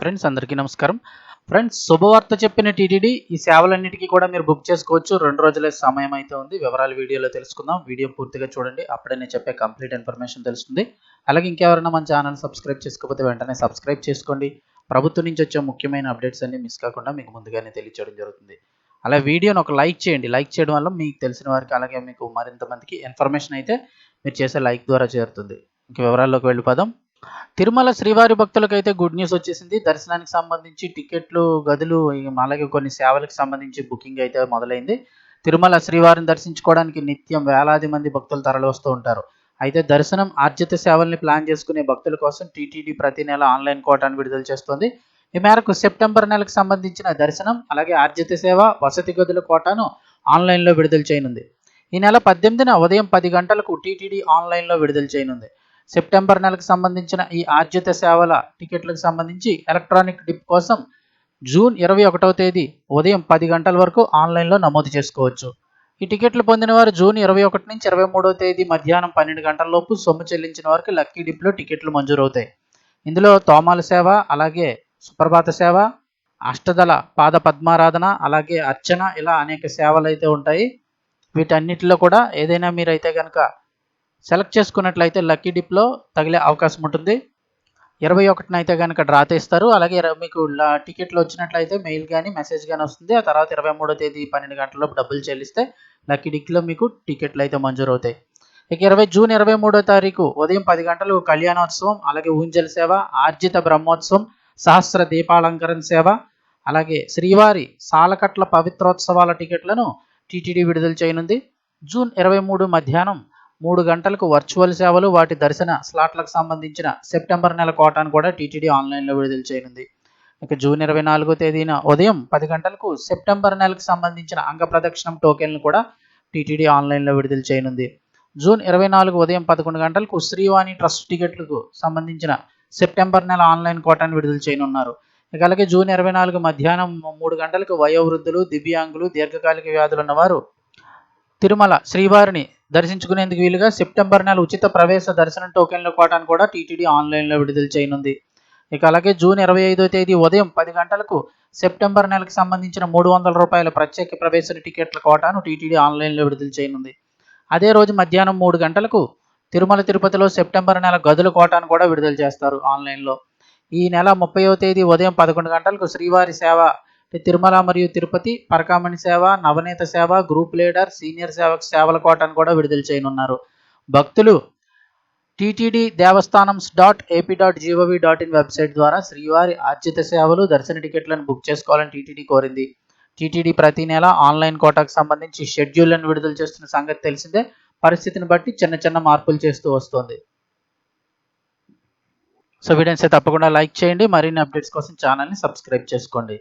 Friends అందరికీ నమస్కారం. Friends శుభవార్త చెప్పిన టీటీడీ ఈ సేవలన్నిటికీ కూడా మీరు బుక్ చేసుకోవచ్చు. రెండు రోజుల సమయం అయితే ఉంది. వివరాలు వీడియోలో తెలుసుకుందాం. వీడియో పూర్తిగా చూడండి. అప్పుడే నేను చెప్పే కంప్లీట్ ఇన్ఫర్మేషన్ తెలుస్తుంది. అలాగే ఇంకెవరైనా మన ఛానల్ సబ్స్క్రైబ్ చేసుకోకపోతే వెంటనే సబ్స్క్రైబ్ చేసుకోండి. ప్రభుత్వం నుంచి వచ్చే ముఖ్యమైన అప్డేట్స్ అన్ని మిస్ కాకుండా మీకు ముందుగానే తెలియచేయడం జరుగుతుంది. అలా వీడియోని ఒక లైక్ చేయండి. లైక్ చేయడం వల్ల మీకు తెలిసిన వారికి అలాగే మీకు మరింత మందికి ఇన్ఫర్మేషన్ అయితే మీరు చేసే లైక్ ద్వారా చేరుతుంది. ఇంక వివరాల్లోకి వెళ్ళిపోదాం. తిరుమల శ్రీవారి భక్తులకు అయితే గుడ్ న్యూస్ వచ్చేసింది. దర్శనానికి సంబంధించి టికెట్లు గదులు అలాగే కొన్ని సేవలకు సంబంధించి బుకింగ్ అయితే మొదలైంది. తిరుమల శ్రీవారిని దర్శించుకోవడానికి నిత్యం వేలాది మంది భక్తులు తరలి వస్తూ ఉంటారు. అయితే దర్శనం ఆర్జిత సేవల్ని ప్లాన్ చేసుకునే భక్తుల కోసం టీటీడీ ప్రతి నెల ఆన్లైన్ కోటాను విడుదల చేస్తోంది. ఈ మేరకు సెప్టెంబర్ నెలకు సంబంధించిన దర్శనం అలాగే ఆర్జిత సేవ వసతి గదుల కోటాను ఆన్లైన్లో విడుదల చేయనుంది. ఈ నెల పద్దెనిమిదిన ఉదయం పది గంటలకు టీటీడీ ఆన్లైన్లో విడుదల చేయనుంది. సెప్టెంబర్ నెలకు సంబంధించిన ఈ ఆర్జిత సేవల టికెట్లకు సంబంధించి ఎలక్ట్రానిక్ డిప్ కోసం జూన్ ఇరవై ఒకటవ తేదీ ఉదయం పది గంటల వరకు ఆన్లైన్లో నమోదు చేసుకోవచ్చు. ఈ టికెట్లు పొందిన వారు జూన్ ఇరవై ఒకటి నుంచి ఇరవై మూడవ తేదీ మధ్యాహ్నం పన్నెండు గంటలలోపు సొమ్ము చెల్లించిన వారికి లక్కీ డిప్లో టికెట్లు మంజూరవుతాయి. ఇందులో తోమాల సేవ అలాగే సుప్రభాత సేవ అష్టదళ పాద పద్మారాధన అలాగే అర్చన ఇలా అనేక సేవలు అయితే ఉంటాయి. వీటన్నిటిలో కూడా ఏదైనా మీరైతే కనుక సెలెక్ట్ చేసుకున్నట్లయితే లక్కీ డిప్లో తగిలే అవకాశం ఉంటుంది. ఇరవై ఒకటిన అయితే కనుక డ్రా తీస్తారు అలాగే మీకు టికెట్లు వచ్చినట్లయితే మెయిల్ కానీ మెసేజ్ కానీ వస్తుంది. ఆ తర్వాత ఇరవై మూడో తేదీ పన్నెండు గంటలలోపు డబ్బులు చెల్లిస్తే లక్కీ డిక్లో మీకు టికెట్లు అయితే మంజూరు అవుతాయి. ఇక ఇరవై జూన్ ఇరవై మూడో తారీఖు ఉదయం పది గంటలు కళ్యాణోత్సవం అలాగే ఊంజల్ సేవ ఆర్జిత బ్రహ్మోత్సవం సహస్ర దీపాలంకరణ సేవ అలాగే శ్రీవారి సాలకట్ల పవిత్రోత్సవాల టికెట్లను టీటీడీ విడుదల చేయనుంది. జూన్ ఇరవై మూడు మధ్యాహ్నం మూడు గంటలకు వర్చువల్ సేవలు వాటి దర్శన స్లాట్లకు సంబంధించిన సెప్టెంబర్ నెల కోటాను కూడా టీటీడీ ఆన్లైన్లో విడుదల చేయనుంది. ఇక జూన్ ఇరవై నాలుగో తేదీన ఉదయం పది గంటలకు సెప్టెంబర్ నెలకు సంబంధించిన అంగ ప్రదక్షిణం టోకెన్లు కూడా టీటీడీ ఆన్లైన్లో విడుదల చేయనుంది. జూన్ ఇరవై నాలుగు ఉదయం పదకొండు గంటలకు శ్రీవాణి ట్రస్ట్ టికెట్లకు సంబంధించిన సెప్టెంబర్ నెల ఆన్లైన్ కోటాను విడుదల చేయనున్నారు. ఇక అలాగే జూన్ ఇరవై నాలుగు మధ్యాహ్నం మూడు గంటలకు వయోవృద్ధులు దివ్యాంగులు దీర్ఘకాలిక వ్యాధులు ఉన్నవారు తిరుమల శ్రీవారిని దర్శించుకునేందుకు వీలుగా సెప్టెంబర్ నెల ఉచిత ప్రవేశ దర్శనం టోకెన్ల కోటాను కూడా టీటీడీ ఆన్లైన్లో విడుదల చేయనుంది. ఇక అలాగే జూన్ ఇరవై ఐదో తేదీ ఉదయం పది గంటలకు సెప్టెంబర్ నెలకు సంబంధించిన మూడు వందల రూపాయల ప్రత్యేక ప్రవేశ టికెట్ల కోటాను టీటీడీ ఆన్లైన్లో విడుదల చేయనుంది. అదే రోజు మధ్యాహ్నం మూడు గంటలకు తిరుమల తిరుపతిలో సెప్టెంబర్ నెల గదుల కోటాను కూడా విడుదల చేస్తారు ఆన్లైన్లో. ఈ నెల ముప్పైవ తేదీ ఉదయం పదకొండు గంటలకు శ్రీవారి సేవ తిరుమల మరియు తిరుపతి పరకామణి సేవ నవనీత సేవ గ్రూప్ లీడర్ సీనియర్ సేవకు సేవల కోటాను కూడా విడుదల చేయనున్నారు. భక్తులు TTD devasthanams dot AP dot G O V dot in website ద్వారా శ్రీవారి ఆర్జిత సేవలు దర్శన టికెట్లను బుక్ చేసుకోవాలని టీటీడీ కోరింది. టీటీడీ ప్రతి నెల ఆన్లైన్ కోటాకు సంబంధించి షెడ్యూళ్ళను విడుదల చేస్తున్న సంగతి తెలిసిందే. పరిస్థితిని బట్టి చిన్న చిన్న మార్పులు చేస్తూ వస్తోంది. సో వీడియోస్ తప్పకుండా లైక్ చేయండి. మరిన్ని అప్డేట్స్ కోసం ఛానల్ని సబ్స్క్రైబ్ చేసుకోండి.